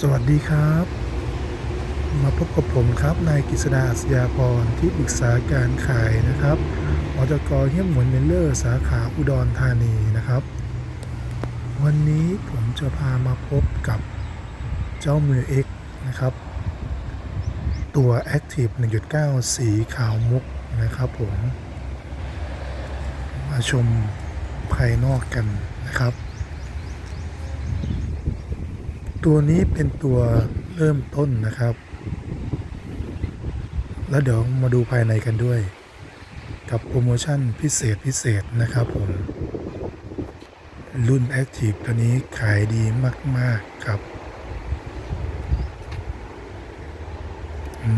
สวัสดีครับ มาพบกับผมครับนายกฤษดาอัศยาพรที่ปรึกษาการขายนะครับอจกเฮี้ยมหวนเมลเลอร์ สาขาอุดรธานีนะครับ วันนี้ผมจะพามาพบกับเจ้ามือ X นะครับ ตัว Active 1.9 สีขาวมุกนะครับผม มาชมภายนอกกันนะครับ ตัวนี้เป็นตัวเริ่มต้นนะครับ แล้วเดี๋ยวมาดูภายในกันด้วย กับโปรโมชั่นพิเศษพิเศษนะครับผม รุ่น Active ตัวนี้ขายดีมาก ๆ ครับ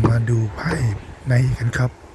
มาดูภายในกันครับ